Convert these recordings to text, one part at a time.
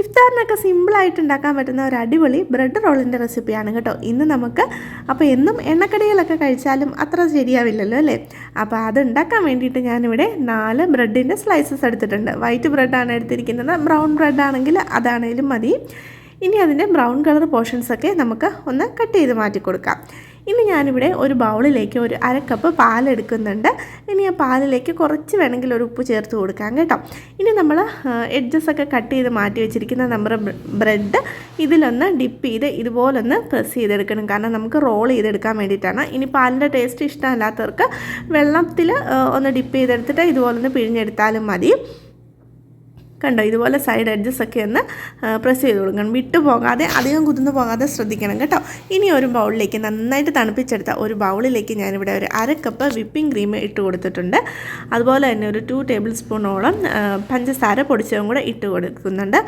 ഇഫ്താറിനൊക്കെ സിമ്പിളായിട്ട് ഉണ്ടാക്കാൻ പറ്റുന്ന ഒരു അടിപൊളി ബ്രെഡ് റോളിന്റെ റെസിപ്പിയാണ് കേട്ടോ. ഇന്ന് നമുക്ക് അപ്പോൾ എന്നും എണ്ണക്കടികളൊക്കെ കഴിച്ചാലും അത്ര ശരിയാവില്ലല്ലോ അല്ലേ? അപ്പോൾ അത് ഉണ്ടാക്കാൻ വേണ്ടിയിട്ട് ഞാനിവിടെ നാല് ബ്രെഡിന്റെ സ്ലൈസസ് എടുത്തിട്ടുണ്ട്. വൈറ്റ് ബ്രെഡാണ് എടുത്തിരിക്കുന്നത് ബ്രൗൺ ബ്രെഡ് ആണെങ്കിൽ അതാണേലും മതി. ഇനി അതിന്റെ ബ്രൗൺ കളർ പോർഷൻസൊക്കെ നമുക്ക് ഒന്ന് കട്ട് ചെയ്ത് മാറ്റി കൊടുക്കാം ഇനി ഞാനിവിടെ ഒരു ബൗളിലേക്ക് ഒരു അരക്കപ്പ് കപ്പ് പാലെടുക്കുന്നുണ്ട്. ഇനി ആ പാലിലേക്ക് കുറച്ച് വേണമെങ്കിൽ ഒരു ഉപ്പ് ചേർത്ത് കൊടുക്കാം കേട്ടോ. ഇനി നമ്മൾ എഡ്ജസ് ഒക്കെ കട്ട് ചെയ്ത് മാറ്റി വെച്ചിരിക്കുന്ന നമ്മുടെ ബ്രെഡ് ഇതിലൊന്ന് ഡിപ്പ് ചെയ്ത് ഇതുപോലൊന്ന് പ്രസ് ചെയ്തെടുക്കണം. കാരണം നമുക്ക് റോൾ ചെയ്തെടുക്കാൻ വേണ്ടിയിട്ടാണ്. ഇനി പാലിന്റെ ടേസ്റ്റ് ഇഷ്ടമല്ലാത്തവർക്ക് വെള്ളത്തിൽ ഒന്ന് ഡിപ്പ് ചെയ്തെടുത്തിട്ട് ഇതുപോലൊന്ന് പിഴിഞ്ഞെടുത്താലും മതി. കണ്ടോ? ഇതുപോലെ സൈഡ് എഡ്ജസ് ഒക്കെ ഒന്ന് പ്രസ് ചെയ്ത് കൊടുക്കണം. വിട്ടു പോകാതെ അധികം കുതിർന്നു പോകാതെ ശ്രദ്ധിക്കണം കേട്ടോ. ഇനി ഒരു ബൗളിലേക്ക് നന്നായിട്ട് തണുപ്പിച്ചെടുത്ത ഒരു ബൗളിലേക്ക് ഞാനിവിടെ ഒരു അര കപ്പ് വിപ്പിംഗ് ക്രീം ഇട്ട് കൊടുത്തിട്ടുണ്ട്. അതുപോലെ തന്നെ ഒരു ടു ടേബിൾ സ്പൂണോളം പഞ്ചസാര പൊടിച്ചതും കൂടെ ഇട്ട് കൊടുക്കുന്നുണ്ട്.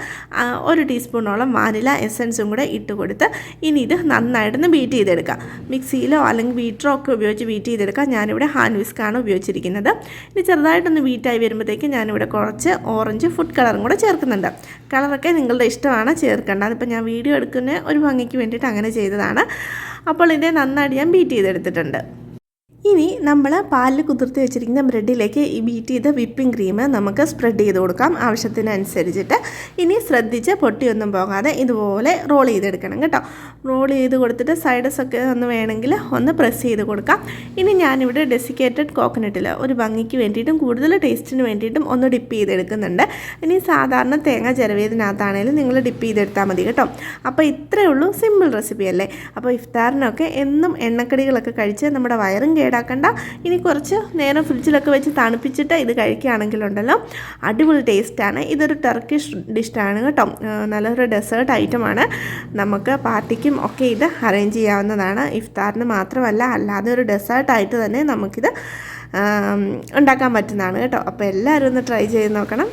ഒരു ടീസ്പൂണോളം വാനില എസൻസും കൂടെ ഇട്ട് കൊടുത്ത് ഇനി ഇത് നന്നായിട്ടൊന്ന് ബീറ്റ് ചെയ്തെടുക്കാം മിക്സിയിലോ അല്ലെങ്കിൽ ബീറ്ററോ ഒക്കെ ഉപയോഗിച്ച് ബീറ്റ് ചെയ്തെടുക്കാം ഞാനിവിടെ ഹാൻഡ് വിസ്ക്കാണ് ഉപയോഗിച്ചിരിക്കുന്നത്. ഇനി ചെറുതായിട്ടൊന്ന് ബീറ്റായി വരുമ്പോഴത്തേക്ക് ഞാനിവിടെ കുറച്ച് ഓറഞ്ച് ഫുഡ് കളറും കൂടെ ചേർക്കുന്നുണ്ട്. കളറൊക്കെ നിങ്ങളുടെ ഇഷ്ടമാണ് ചേർക്കേണ്ടത് അതിപ്പോൾ ഞാൻ വീഡിയോ എടുക്കുന്ന ഒരു ഭംഗിക്ക് വേണ്ടിയിട്ട് അങ്ങനെ ചെയ്തതാണ്. അപ്പോൾ ഇത് നന്നായിട്ട് ഞാൻ ബീറ്റ് ചെയ്തെടുത്തിട്ടുണ്ട്. ഇനി നമ്മൾ പാലിൽ കുതിർത്തി വെച്ചിരിക്കുന്ന ബ്രെഡിലേക്ക് ഈ ബീറ്റ് ചെയ്ത വിപ്പിംഗ് ക്രീം നമുക്ക് സ്പ്രെഡ് ചെയ്ത് കൊടുക്കാം ആവശ്യത്തിനനുസരിച്ചിട്ട്. ഇനി ശ്രദ്ധിച്ച് പൊട്ടിയൊന്നും പോകാതെ ഇതുപോലെ റോൾ ചെയ്തെടുക്കണം കേട്ടോ. റോൾ ചെയ്ത് കൊടുത്തിട്ട് സൈഡസ് ഒക്കെ ഒന്ന് വേണമെങ്കിൽ ഒന്ന് പ്രസ് ചെയ്ത് കൊടുക്കാം. ഇനി ഞാനിവിടെ ഡെസിക്കേറ്റഡ് കോക്കനട്ടിൽ ഒരു ഭംഗിക്ക് വേണ്ടിയിട്ടും കൂടുതൽ ടേസ്റ്റിന് വേണ്ടിയിട്ടും ഒന്ന് ഡിപ്പ് ചെയ്തെടുക്കുന്നുണ്ട്. ഇനി സാധാരണ തേങ്ങ ചിരവിയതിനകത്താണെങ്കിലും നിങ്ങൾ ഡിപ്പ് ചെയ്തെടുത്താൽ മതി കേട്ടോ. അപ്പോൾ ഇത്രയേ ഉള്ളൂ സിമ്പിൾ റെസിപ്പി അല്ലേ? അപ്പോൾ ഇഫ്താറിനൊക്കെ എന്നും എണ്ണക്കടികളൊക്കെ കഴിച്ച് നമ്മുടെ വയറും കേടാക്കണ്ട ഇനി കുറച്ച് നേരം ഫ്രിഡ്ജിലൊക്കെ വെച്ച് തണുപ്പിച്ചിട്ട് ഇത് കഴിക്കുകയാണെങ്കിലുണ്ടല്ലോ. അടിപൊളി ടേസ്റ്റാണ്. ഇതൊരു ടർക്കിഷ് ഡിഷാണ് കേട്ടോ. നല്ലൊരു ഡെസേർട്ട് ഐറ്റമാണ് നമുക്ക് പാർട്ടിക്കും ഒക്കെ ഇത് അറേഞ്ച് ചെയ്യാവുന്നതാണ്. ഇഫ്താറിന് മാത്രമല്ല അല്ലാതെ ഒരു ഡെസേർട്ടായിട്ട് തന്നെ നമുക്കിത് ഉണ്ടാക്കാൻ പറ്റുന്നതാണ് കേട്ടോ. അപ്പോൾ എല്ലാവരും ഒന്ന് ട്രൈ ചെയ്ത് നോക്കണം.